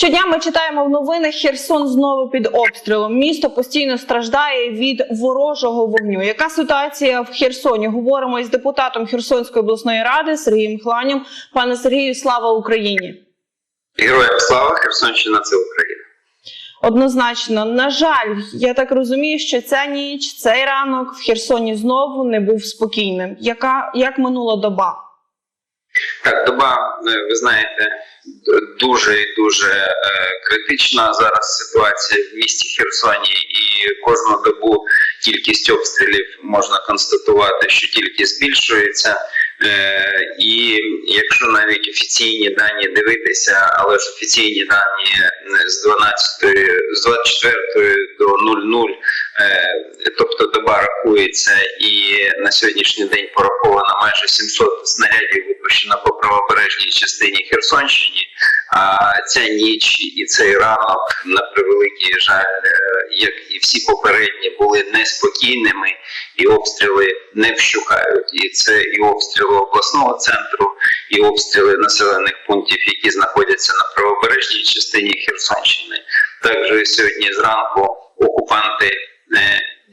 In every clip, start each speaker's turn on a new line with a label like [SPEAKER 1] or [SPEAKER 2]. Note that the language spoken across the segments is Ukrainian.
[SPEAKER 1] Щодня ми читаємо в новинах Херсон знову під обстрілом. Місто постійно страждає від ворожого вогню. Яка ситуація в Херсоні? Говоримо із депутатом Херсонської обласної ради Сергієм Хланем. Пане Сергію, слава Україні!
[SPEAKER 2] Героям слава Херсонщина це Україна.
[SPEAKER 1] Однозначно, на жаль, я так розумію, що ця ніч, цей ранок в Херсоні знову не був спокійним. Яка як минула доба?
[SPEAKER 2] Так, доба, е, ви знаєте, дуже і дуже е, критична зараз ситуація в місті Херсоні, і кожну добу кількість обстрілів можна констатувати, що тільки збільшується. Е, і якщо навіть офіційні дані дивитися, але ж офіційні дані з 12, з 24 до 00, е, тобто доба рахується, і на сьогоднішній день пораховано майже 700 снарядів випущено по правобережній частині Херсонщини. А ця ніч і цей ранок, на превеликий жаль, е, як і всі попередні, були неспокійними, і обстріли не вщухають. І це і обстріли обласного центру, і обстріли населених пунктів, які знаходяться на правобережній частині Херсонщини. Також сьогодні зранку окупанти е,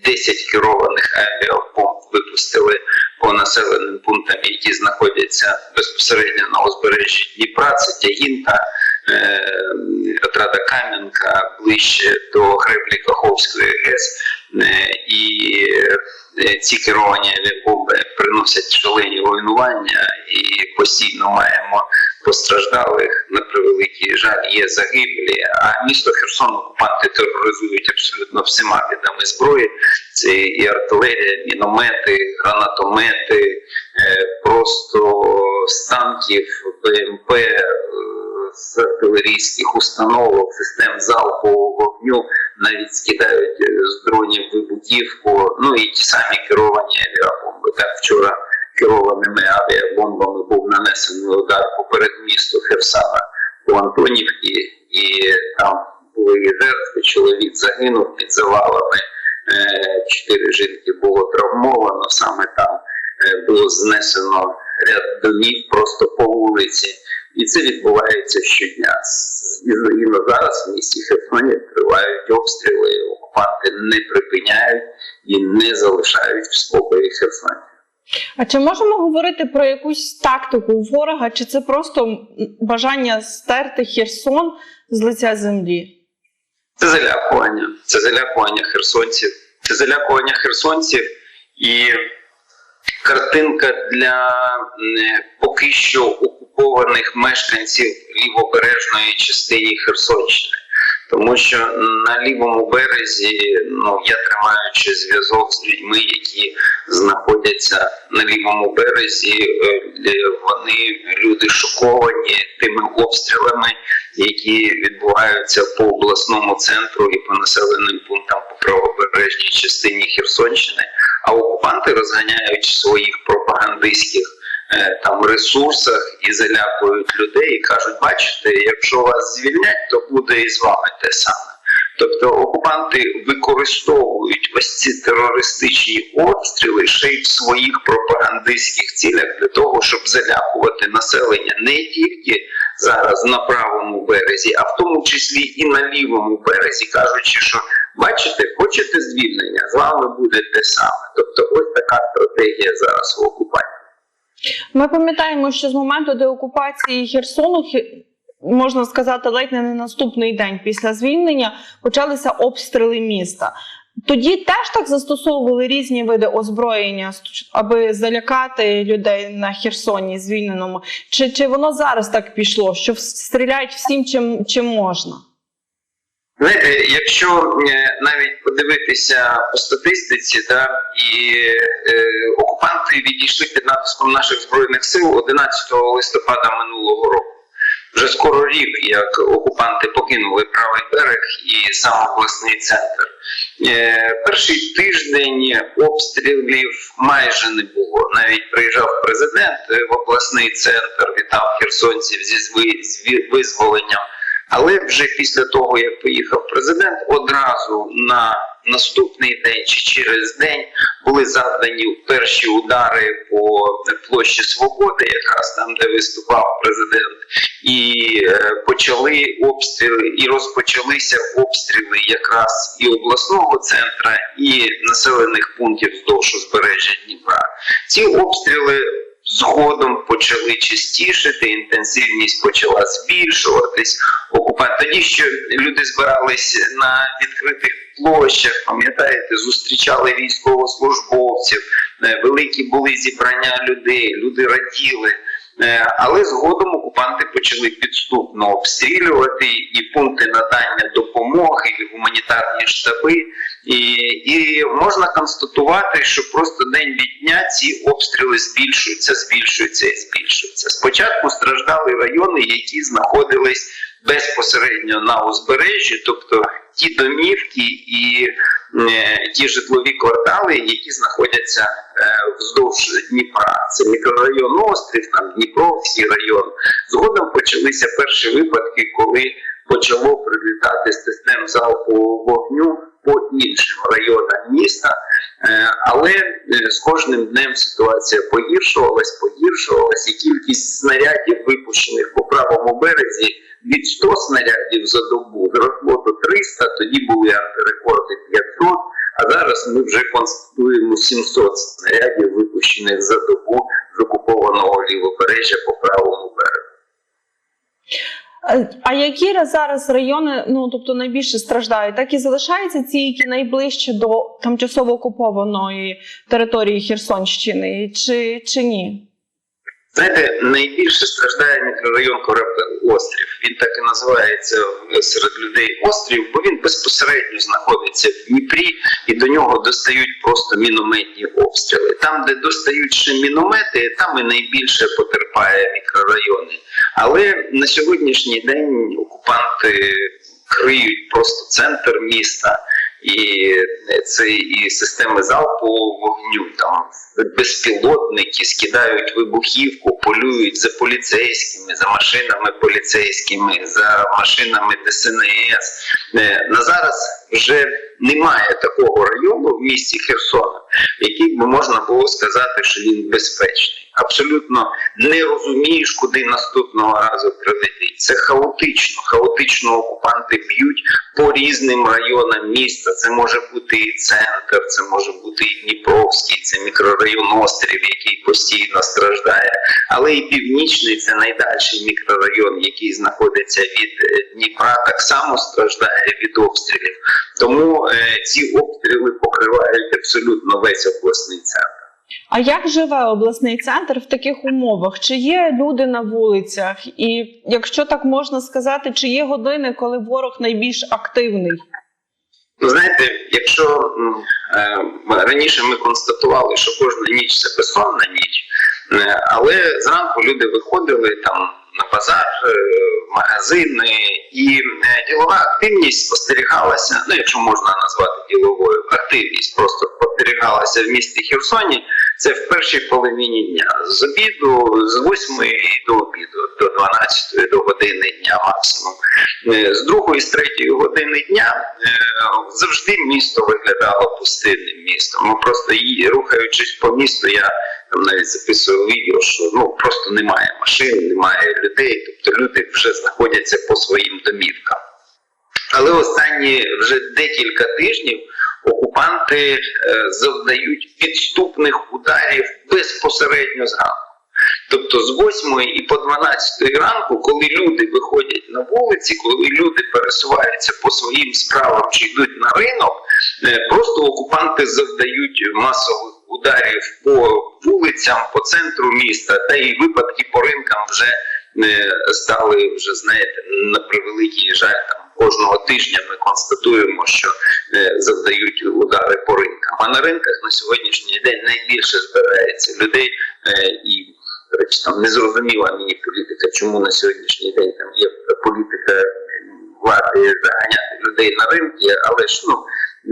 [SPEAKER 2] 10 керованих авіабомб випустили по населеним пунктам, які знаходяться безпосередньо на узбережжі Дніпра, це Тягінка, е, Отрада Кам'янка, ближче до греблі Каховської ГЕС. Е, І е, ці керовані авіабомби приносять шалені руйнування і постійно маємо постраждалих. На превеликий жаль, є загиблі. А місто Херсон окупанти тероризують абсолютно всіма видами зброї. Це і артилерія, міномети, гранатомети, е, просто з танків, БМП, е, з артилерійських установок, систем залпового вогню, навіть скидають е, з дронів вибухівку, ну і ті самі керовані авіабомби. Так вчора керованими авіабомбами був нанесений удар по передмісту Херсона по Антонівці, і там були жертви. Чоловік загинув під завалами. Е, Чотири жінки було травмовано. Саме там е, було знесено ряд домів просто по вулиці. І це відбувається щодня. З- І і на зараз в місті Херсоні тривають обстріли, окупанти не припиняють і не залишають в спокої Херсоні.
[SPEAKER 1] А чи можемо говорити про якусь тактику ворога, чи це просто бажання стерти Херсон з лиця землі?
[SPEAKER 2] Це залякування, це залякування херсонців, це залякування херсонців і картинка для поки що окупованих мешканців лівобережної частини Херсонщини. Тому що на лівому березі, ну я тримаючи зв'язок з людьми, які знаходяться на лівому березі, е, е, вони люди шоковані тими обстрілами, які відбуваються по обласному центру і по населеним пунктам по правобережній частині Херсонщини. А окупанти розганяють своїх пропагандистських там ресурсах і залякують людей, і кажуть, бачите, якщо вас звільнять, то буде і з вами те саме. Тобто окупанти використовують ось ці терористичні обстріли ще й в своїх пропагандистських цілях для того, щоб залякувати населення не тільки зараз на правому березі, а в тому числі і на лівому березі, кажучи, що бачите, хочете звільнення, з вами буде те саме. Тобто, ось така стратегія зараз у окупантів.
[SPEAKER 1] Ми пам'ятаємо, що з моменту деокупації Херсону, можна сказати, ледь не на наступний день після звільнення почалися обстріли міста. Тоді теж так застосовували різні види озброєння, аби залякати людей на Херсоні звільненому. Чи, чи воно зараз так пішло, що стріляють всім, чим, чим можна?
[SPEAKER 2] Знаєте, якщо е, навіть подивитися по статистиці, да, і е, окупанти відійшли під натиском наших збройних сил 11 листопада минулого року. Вже скоро рік, як окупанти покинули правий берег і сам обласний центр. Е, перший тиждень обстрілів майже не було. Навіть приїжджав президент в обласний центр, вітав херсонців зі визволенням. Але вже після того, як поїхав президент, одразу на наступний день чи через день були завдані перші удари по площі Свободи, якраз там, де виступав президент, і е, почали обстріли, і розпочалися обстріли якраз і обласного центра, і населених пунктів вздовж узбережжя Дніпра. Ці обстріли згодом почали частішити, інтенсивність почала збільшуватись. Окупант тоді ще люди збирались на відкритих площах, пам'ятаєте, зустрічали військовослужбовців, е, великі були зібрання людей, люди раділи. Е, Але згодом окупанти почали підступно обстрілювати і пункти надання допомоги, і гуманітарні штаби. І, і можна констатувати, що просто день від дня ці обстріли збільшуються, збільшуються і збільшуються. Спочатку страждали райони, які знаходились безпосередньо на узбережжі, тобто ті домівки і е, ті житлові квартали, які знаходяться е, вздовж Дніпра. Це мікрорайон Острів, там Дніпровський район. Згодом почалися перші випадки, коли почало прилітати систем залпового вогню по іншим районам міста. Е, Але е, з кожним днем ситуація погіршувалась, погіршувалась, і кількість снарядів, випущених по правому березі, від 100 снарядів за добу зросло до 300, тоді були антирекорди 500, а зараз ми вже констатуємо 700 снарядів, випущених за добу з окупованого лівобережжя по правому берегу.
[SPEAKER 1] А які ра- зараз райони ну тобто найбільше страждають? Так і залишаються ці, які найближче до тимчасово окупованої території Херсонщини, чи, чи ні?
[SPEAKER 2] Знаєте, найбільше страждає мікрорайон Корабель Острів. Він так і називається серед людей острів, бо він безпосередньо знаходиться в Дніпрі, і до нього достають просто мінометні обстріли. Там, де достають ще міномети, там і найбільше потерпає мікрорайони. Але на сьогоднішній день окупанти криють просто центр міста. І це і системи залпового вогню, там безпілотники скидають вибухівку, полюють за поліцейськими, за машинами поліцейськими, за машинами ДСНС. Е, На зараз вже немає такого району в місті Херсона, який би можна було сказати, що він безпечний. Абсолютно не розумієш, куди наступного разу прилетить. Це хаотично. Хаотично окупанти б'ють по різним районам міста. Це може бути і центр, це може бути і Дніпровський, це мікрорайон Острів, який постійно страждає. Але і північний це найдальший мікрорайон, який знаходиться від е, Дніпра, так само страждає від обстрілів. Тому е, ці обстріли покривають абсолютно весь обласний центр.
[SPEAKER 1] А як живе обласний центр в таких умовах? Чи є люди на вулицях? І якщо так можна сказати, чи є години, коли ворог найбільш активний?
[SPEAKER 2] Ну, знаєте, якщо е, раніше ми констатували, що кожна ніч це безсонна ніч, е, але зранку люди виходили там на базар, е, в магазини, і е, ділова активність спостерігалася, ну якщо можна назвати діловою активність, просто спостерігалася в місті Херсоні. Це в першій половині дня з обіду, з 8 до обіду, до 12 до години дня максимум. Е, З другої, з третьої години дня е, завжди місто виглядало пустинним містом. Ми просто рухаючись по місту, я там навіть записував відео, що ну просто немає машин, немає людей, тобто люди вже знаходяться по своїм домівкам. Але останні вже декілька тижнів окупанти е, завдають підступних ударів безпосередньо зранку. Тобто з 8 і по 12 ранку, коли люди виходять на вулиці, коли люди пересуваються по своїм справам чи йдуть на ринок, е, просто окупанти завдають масових ударів по вулицям, по центру міста, та і випадки по ринкам вже е, стали вже знаєте на превеликий жаль там. Кожного тижня ми констатуємо, що е, завдають удари по ринкам. А на ринках на сьогоднішній день найбільше збирається людей е, і речі, там не зрозуміла мені політика, чому на сьогоднішній день там є політика влади заганяти людей на ринки, але ж ну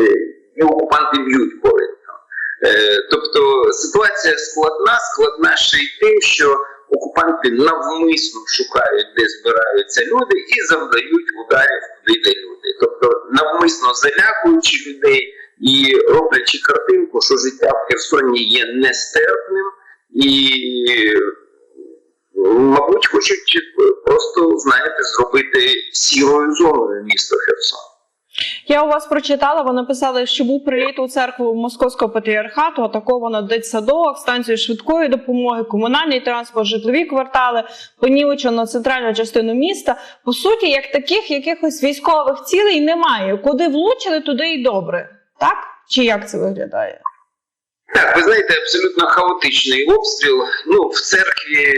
[SPEAKER 2] е, і окупанти б'ють по ринкам. Е, Тобто ситуація складна, складна ще й тим, що окупанти навмисно шукають, де збираються люди, і завдають ударів туди, де люди. Тобто навмисно залякуючи людей, і роблячи картинку, що життя в Херсоні є нестерпним і, мабуть, хочуть просто, знаєте, зробити сірою зоною місто Херсон.
[SPEAKER 1] Я у вас прочитала, ви написали, що був приліт у церкву Московського патріархату, атаковано дитсадок, станцію швидкої допомоги, комунальний транспорт, житлові квартали, понівечено центральну частину міста. По суті, як таких якихось військових цілей немає. Куди влучили, туди і добре. Так? Чи як це виглядає?
[SPEAKER 2] Так, ви знаєте, абсолютно хаотичний обстріл. Ну, в церкві,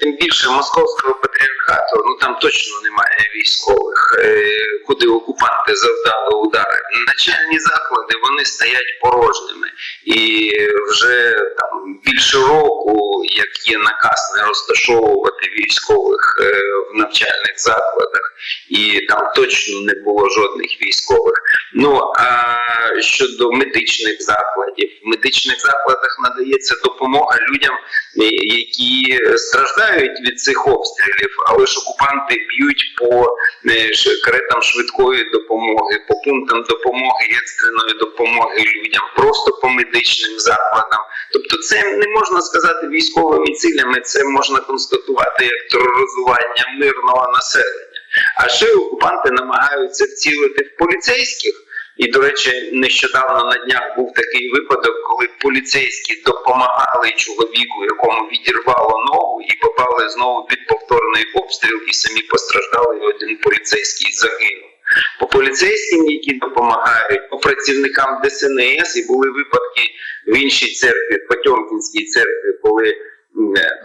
[SPEAKER 2] тим більше московського патріархату, ну там точно немає військових, е, куди окупанти завдали удари. Начальні заклади вони стоять порожніми. І вже там більше року, як є наказ не розташовувати військових е, в навчальних закладах, і там точно не було жодних військових. Ну а щодо медичних закладів, в медичних закладах надається допомога людям, е, які страждають від цих обстрілів, але ж окупанти б'ють по е, каретам швидкої допомоги, по пунктам допомоги екстреної допомоги людям, просто по медичним закладам. Тобто, це не можна сказати військовими цілями, це можна констатувати як тероризування мирного населення. А ще окупанти намагаються вцілити в поліцейських. І, до речі, нещодавно на днях був такий випадок, коли поліцейські допомагали чоловіку, якому відірвало ногу, і попали знову під повторний обстріл, і самі постраждали, і один поліцейський загинув. По поліцейським, які допомагають, по працівникам ДСНС, і були випадки в іншій церкві, Потьомкінській церкві, коли е,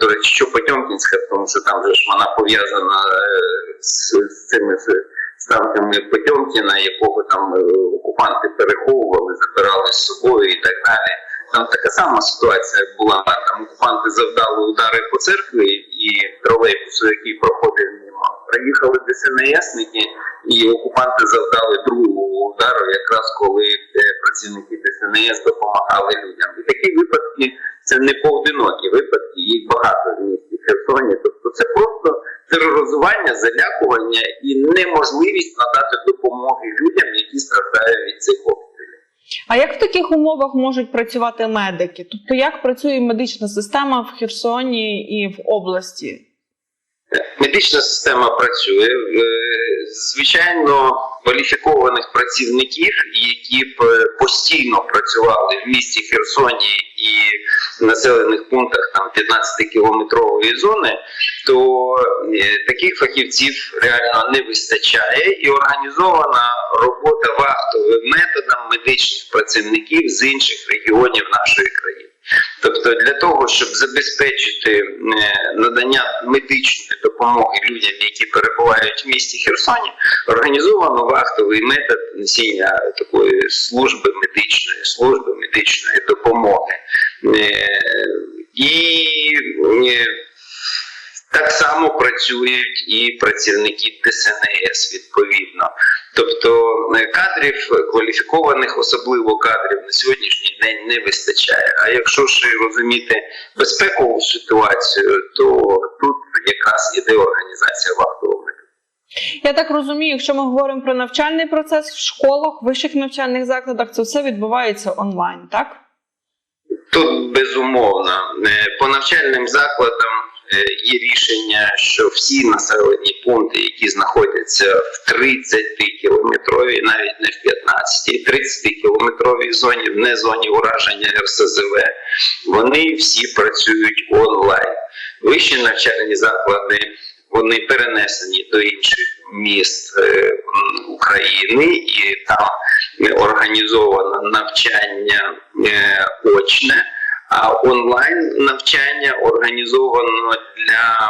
[SPEAKER 2] до речі, що Потьомкінська, тому що там же ж вона пов'язана е, з, з цими з ставками Потьомкіна, якого там е, окупанти переховували, забирали з собою і так далі. Там така сама ситуація була. Там окупанти завдали удари по церкві і тролейбусу, який проходив. Приїхали ДСНСники, і окупанти завдали другого удару, якраз коли е, працівники ДСНС допомагали людям. І такі випадки це не поодинокі випадки, їх багато в місті Херсоні. Тобто це просто тероризування, залякування і неможливість надати допомоги людям, які страждають від цих обстрілів.
[SPEAKER 1] А як в таких умовах можуть працювати медики? Тобто, як працює медична система в Херсоні і в області?
[SPEAKER 2] Медична система працює. Е, Звичайно, кваліфікованих працівників, які б е, постійно працювали в місті Херсоні і населених пунктах там 15-кілометрової зони, то е, таких фахівців реально не вистачає, і організована робота вахтовим методом медичних працівників з інших регіонів нашої країни. Тобто для того, щоб забезпечити е, надання медичної допомоги людям, які перебувають в місті Херсоні, організовано вахтовий метод несіння такої служби медичної, служби медичної допомоги. Е, І е, так само працюють і працівники ДСНС відповідно. Тобто е, кадрів кваліфікованих, особливо кадрів на сьогоднішній день не вистачає. А якщо ж розуміти безпекову ситуацію, то тут якраз іде організація вахтового.
[SPEAKER 1] Я так розумію, якщо ми говоримо про навчальний процес в школах, вищих навчальних закладах, це все відбувається онлайн, так?
[SPEAKER 2] Тут безумовно Е, по навчальним закладам е, є рішення, що всі населені пункти, які знаходяться в 30 кілометровій, навіть не в 15, 30 кілометровій зоні, в не зоні ураження РСЗВ, вони всі працюють онлайн. Вищі навчальні заклади вони перенесені до інших міст е, України, і там е, організовано навчання е, очне, онлайн навчання організовано для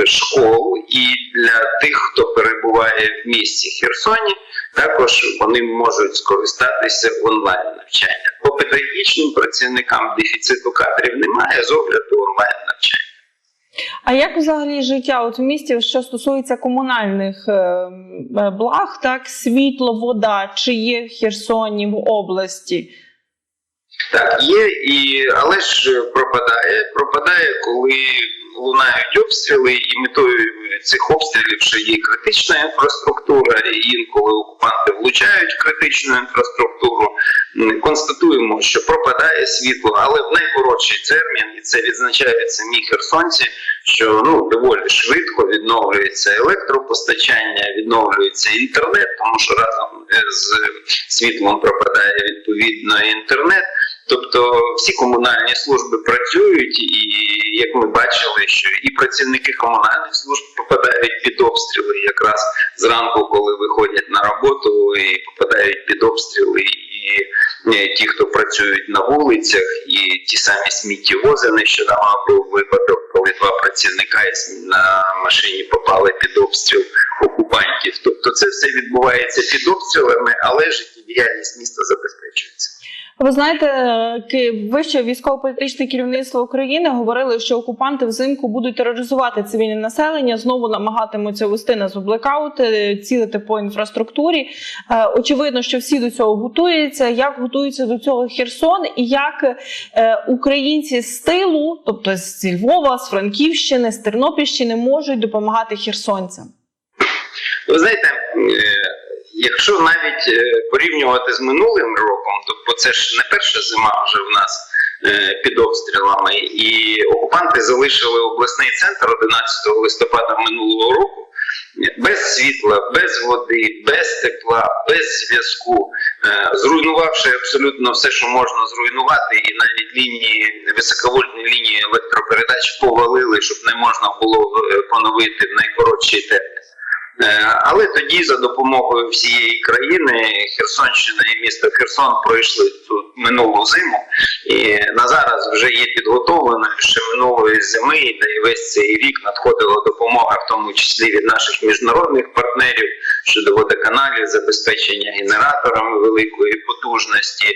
[SPEAKER 2] е, школ і для тих, хто перебуває в місті Херсоні. Також вони можуть скористатися онлайн навчання. По педагогічним працівникам дефіциту кадрів немає з огляду онлайн навчання.
[SPEAKER 1] А як взагалі життя от в місті, що стосується комунальних е, е, благ, так світло, вода, чи є в Херсоні в області?
[SPEAKER 2] Так, є, і, але ж пропадає. Пропадає, коли лунають обстріли, і метою цих обстрілів ще є критична інфраструктура. І інколи окупанти влучають критичну інфраструктуру. Констатуємо, що пропадає світло, але в найкоротший термін, і це відзначають самі херсонці, що ну доволі швидко відновлюється електропостачання, відновлюється інтернет, тому що разом е, з світлом пропадає відповідно інтернет. Тобто всі комунальні служби працюють, і як ми бачили, що і працівники комунальних служб попадають під обстріли якраз зранку, коли виходять на роботу, і попадають під обстріли, і е, ті, хто працюють на вулицях, і ті самі сміттєвози. Нещодавно був випадок, коли два працівника на машині попали під обстріл окупантів. Тобто це все відбувається під обстрілами, але життєдіяльність міста забезпечується.
[SPEAKER 1] Ви знаєте, е, ки- вище військово-політичне керівництво України говорили, що окупанти взимку будуть тероризувати цивільне населення, знову намагатимуться вести нас у блекаути, цілити по інфраструктурі. Е, Очевидно, що всі до цього готуються. Як готується до цього Херсон, і як е, українці з тилу, тобто з Львова, з Франківщини, з Тернопільщини, можуть допомагати херсонцям?
[SPEAKER 2] Ви знаєте, е, якщо навіть е, порівнювати з минулим роком, то це ж не перша зима вже в нас е, під обстрілами, і окупанти залишили обласний центр 11 листопада минулого року. Без світла, без води, без тепла, без зв'язку, е, зруйнувавши абсолютно все, що можна зруйнувати, і навіть лінії високовольтні лінії електропередач повалили, щоб не можна було поновити в найкоротший термін. Е, Але тоді за допомогою всієї країни Херсонщина і місто Херсон пройшли цю минулу зиму, і на зараз вже є підготовленою ще минулої зими, та і весь цей рік надходила допомога, в тому числі від наших міжнародних партнерів щодо водоканалів, забезпечення генераторами великої потужності,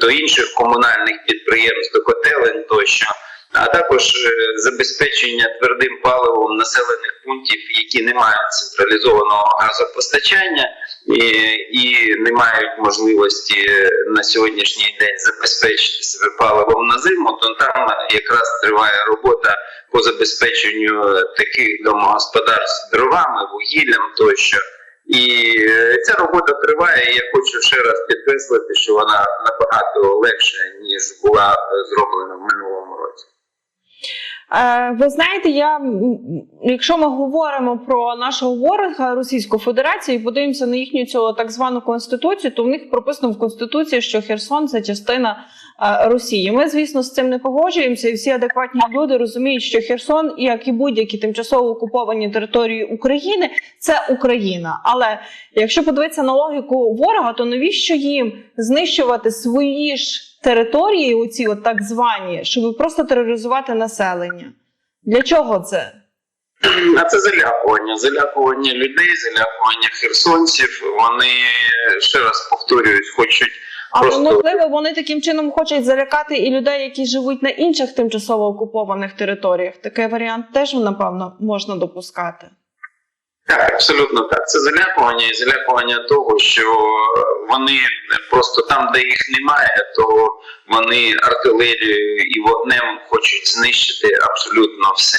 [SPEAKER 2] до інших комунальних підприємств, до котелень тощо а також е, забезпечення твердим паливом населених пунктів, які не мають централізованого газопостачання і, і не мають можливості е, на сьогоднішній день забезпечити себе паливом на зиму, то там якраз триває робота по забезпеченню е, таких домогосподарств дровами, вугіллям тощо. І е, ця робота триває. і Я хочу ще раз підкреслити, що вона набагато легша ніж була е, зроблена в минулому році.
[SPEAKER 1] Е, Ви знаєте, я якщо ми говоримо про нашого ворога Російську Федерацію і подивимося на їхню цю так звану конституцію, то в них прописано в конституції, що Херсон це частина е, Росії. Ми, звісно, з цим не погоджуємося, і всі адекватні люди розуміють, що Херсон, як і будь-які тимчасово окуповані території України, це Україна. Але якщо подивитися на логіку ворога, то навіщо їм знищувати свої ж території, оці от так звані, щоб просто тероризувати населення? Для чого це?
[SPEAKER 2] А це залякування, залякування людей, залякування херсонців. Вони ще раз повторюють, хочуть
[SPEAKER 1] Але
[SPEAKER 2] Просто-
[SPEAKER 1] можливо вони таким чином хочуть залякати і людей, які живуть на інших тимчасово окупованих територіях. Такий варіант теж напевно можна допускати.
[SPEAKER 2] Так, абсолютно так. Це залякування і залякування того, що вони просто там, де їх немає, то вони артилерією і вогнем хочуть знищити абсолютно все.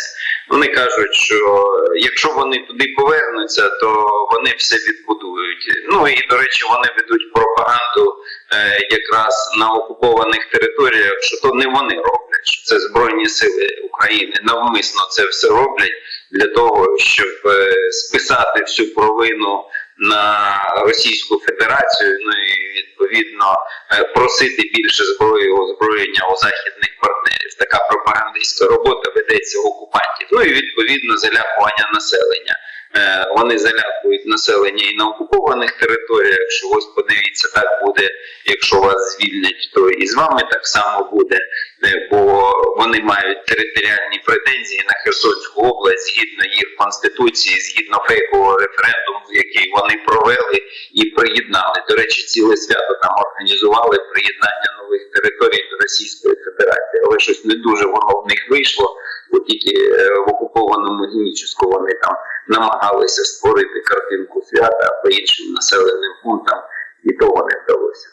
[SPEAKER 2] Вони кажуть, що якщо вони туди повернуться, то вони все відбудують. Ну і до речі, вони ведуть пропаганду е, якраз на окупованих територіях, що то не вони роблять, що це Збройні Сили України навмисно це все роблять для того, щоб е, списати всю провину на Російську Федерацію, ну і відповідно е, просити більше зброї озброєння у західних партнерів. Така пропагандистська робота ведеться в окупантів. Ну і відповідно залякування населення. Е, Вони залякують населення і на окупованих територіях. Що ось подивіться, так буде, якщо вас звільнять, то і з вами так само буде. Е, бо вони мають територіальні претензії на Херсонську область згідно їх конституції, згідно фейкового референдуму, який вони провели і приєднали. До речі, ціле свято там організували приєднання нових територій до Російської Федерації, але щось не дуже воно в них вийшло, бо тільки е, в окупованому Генічеську вони там намагалися створити картинку свята по іншим населеним пунктам, і того не вдалося.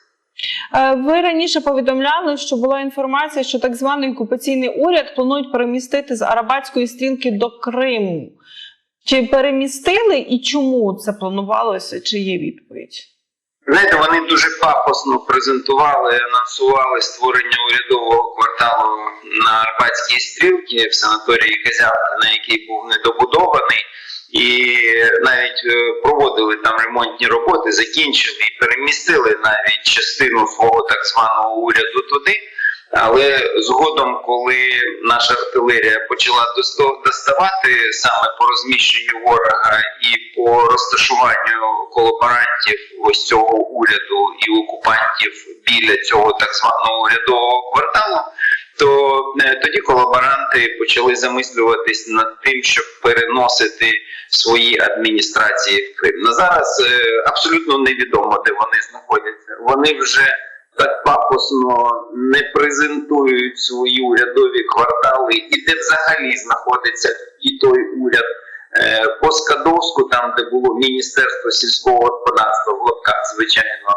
[SPEAKER 1] Е, Ви раніше повідомляли, що була інформація, що так званий окупаційний уряд планують перемістити з Арабатської стрілки до Криму. Чи перемістили і чому це планувалося? Чи є відповідь?
[SPEAKER 2] Знаєте, вони дуже пафосно презентували, анонсували створення урядового кварталу на Арбатській стрілці в санаторії Козявка, на який був недобудований, і навіть е, проводили там ремонтні роботи, закінчили і перемістили навіть частину свого так званого уряду туди. Але згодом, коли наша артилерія почала доставати саме по розміщенню ворога і по розташуванню колаборантів ось цього уряду і окупантів біля цього так званого урядового кварталу, то е, тоді колаборанти почали замислюватись над тим, щоб переносити свої адміністрації в Крим. На зараз е, абсолютно невідомо, де вони знаходяться. Вони вже так пафосно не презентують свої урядові квартали, і де взагалі знаходиться і той уряд. Е, По Скадовську, там, де було Міністерство сільського господарства в лапках, звичайно,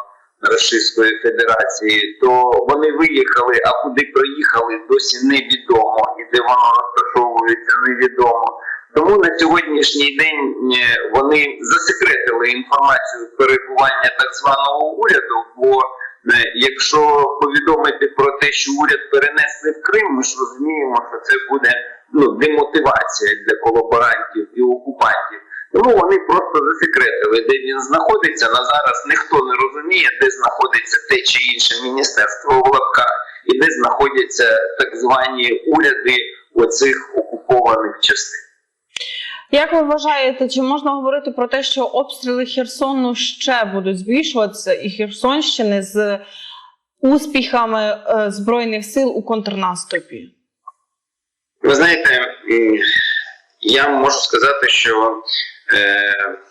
[SPEAKER 2] Російської Федерації, то вони виїхали, а куди приїхали, досі невідомо, і де воно розташовується, невідомо. Тому на сьогоднішній день е, вони засекретили інформацію перебування так званого уряду. Бо е, якщо повідомити про те, що уряд перенесли в Крим, ми ж розуміємо, що це буде ну демотивація для колаборантів і окупантів. Тому вони просто засекретили, де він знаходиться. На зараз ніхто не розуміє, де знаходиться те чи інше міністерство в лапках, і де знаходяться так звані уряди оцих окупованих частин.
[SPEAKER 1] Як ви вважаєте, чи можна говорити про те, що обстріли Херсону ще будуть збільшуватися і Херсонщини з успіхами е, Збройних сил у контрнаступі?
[SPEAKER 2] Ви знаєте, я можу сказати, що е, н-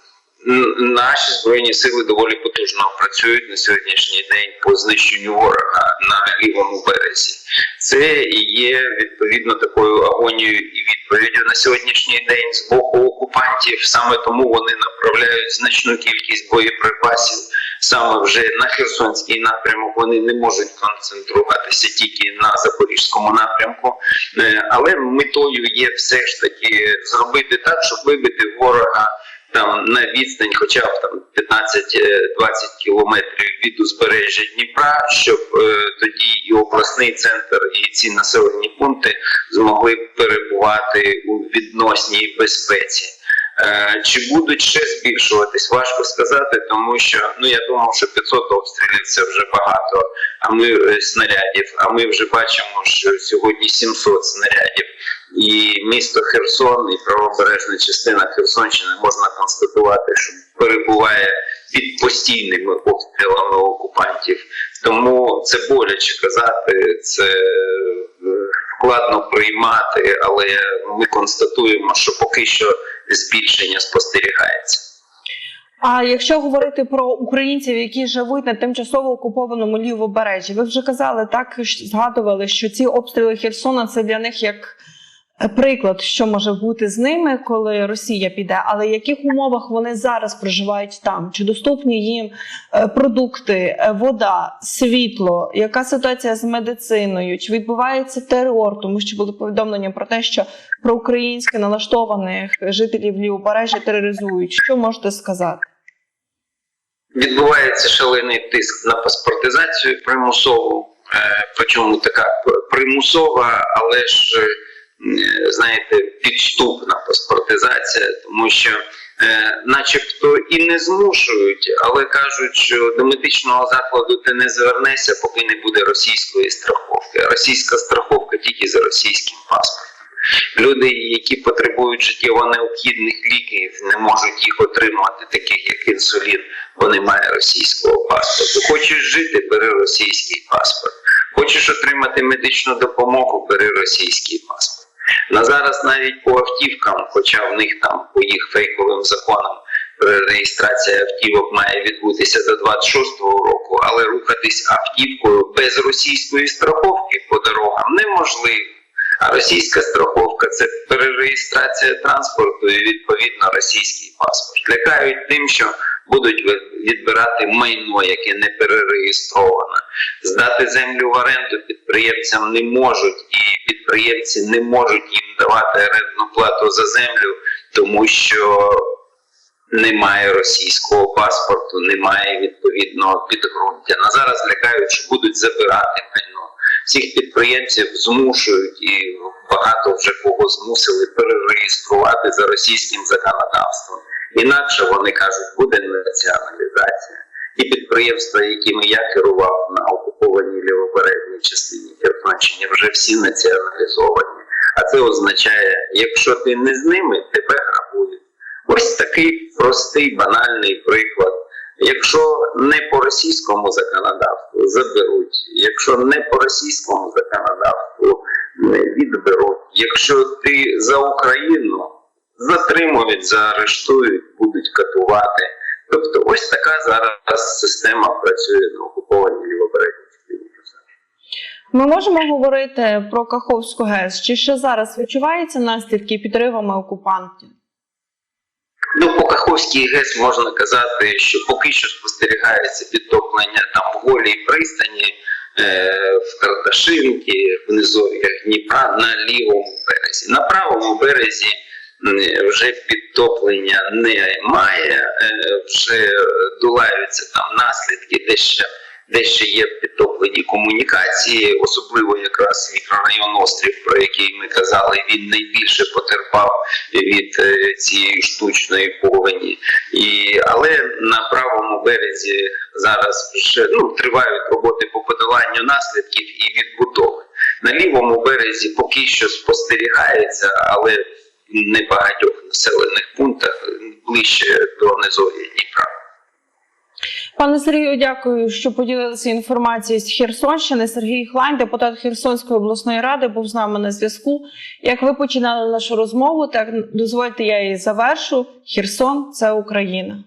[SPEAKER 2] наші збройні сили доволі потужно працюють на сьогоднішній день по знищенню ворога на лівому березі. Це є відповідно такою агонією і відповіддю на сьогоднішній день з боку окупантів. Саме тому вони направляють значну кількість боєприпасів саме вже на Херсонський напрямок. Вони не можуть концентруватися тільки на Запорізькому напрямку. Е, але метою є все ж таки зробити так, щоб вибити ворога там на відстань, хоча б там 15-20 кілометрів від узбережжя Дніпра, щоб е, тоді і обласний центр, і ці населені пункти змогли перебувати у відносній безпеці. Е, Чи будуть ще збільшуватись, важко сказати, тому що ну я думав, що 500 обстрілів це вже багато, а ми е, снарядів. А ми вже бачимо, що сьогодні 700 снарядів. І місто Херсон, і правобережна частина Херсонщини можна констатувати, що перебуває під постійними обстрілами окупантів. Тому це боляче казати, це е, складно приймати, але ми констатуємо, що поки що збільшення спостерігається.
[SPEAKER 1] А якщо говорити про українців, які живуть на тимчасово окупованому лівобережжі, ви вже казали, так згадували, що ці обстріли Херсона це для них як приклад, що може бути з ними, коли Росія піде. Але в яких умовах вони зараз проживають там? Чи доступні їм е, продукти, е, вода, світло? Яка ситуація з медициною? Чи відбувається терор? Тому що були повідомлення про те, що проукраїнськи налаштованих жителів лівобережжя тероризують. Що можете сказати?
[SPEAKER 2] Відбувається шалений тиск на паспортизацію примусову, е, причому така примусова, але ж знаєте, підступна паспортизація, тому що, е, начебто, і не змушують, але кажуть, що до медичного закладу ти не звернешся, поки не буде російської страховки. Російська страховка тільки за російським паспортом. Люди, які потребують життєво необхідних ліків, не можуть їх отримати, таких як інсулін, бо немає російського паспорту. Хочеш жити, бери російський паспорт. Хочеш отримати медичну допомогу, бери російський паспорт. На зараз навіть по автівкам, хоча в них там по їх фейковим законам реєстрація автівок має відбутися до 26-го року, але рухатись автівкою без російської страховки по дорогам неможливо. А російська страховка це перереєстрація транспорту і відповідно російський паспорт. Лякають тим, що будуть відбирати майно, яке не перереєстровано. Здати землю в оренду підприємцям не можуть, і підприємці не можуть їм давати орендну плату за землю, тому що немає російського паспорту, немає відповідного підґрунтя. На зараз що будуть забирати майно. Всіх підприємців змушують і багато вже кого змусили перереєструвати за російським законодавством. Інакше вони кажуть, буде націоналізація. Ті підприємства, якими я керував на окупованій лівобережній частині Херсонщини, вже всі націоналізовані. А це означає, якщо ти не з ними, тебе грабують. Ось такий простий банальний приклад. Якщо не по російському законодавству заберуть, якщо не по російському законодавству не відберуть, якщо ти за Україну затримують, заарештують, будуть катувати. Тобто, ось така зараз система працює на окупованій лівобережній частині
[SPEAKER 1] Ми можемо говорити про Каховську ГЕС. Чи ще зараз відчуваються наслідки підривами окупантів?
[SPEAKER 2] Ну, по Каховській ГЕС можна казати, що поки що спостерігається підтоплення там в голій пристані, е, в Карташинці, в низов'ях Дніпра на лівому березі. На правому березі вже підтоплення немає, е, вже долаються там наслідки, де ще, де ще є підтоплені комунікації, особливо якраз мікрорайон Острів, про який ми казали, він найбільше потерпав від е, цієї штучної повені. І, але на правому березі зараз вже ну, тривають роботи по подоланню наслідків і відбудови. На лівому березі поки що спостерігається, але небагатьох населених пунктах ближче до Низові Дніпра.
[SPEAKER 1] Пане Сергію, дякую, що поділилися інформацією з Херсонщини. Сергій Хлань, депутат Херсонської обласної ради, був з нами на зв'язку. Як ви починали нашу розмову, так дозвольте я її завершу. Херсон це Україна.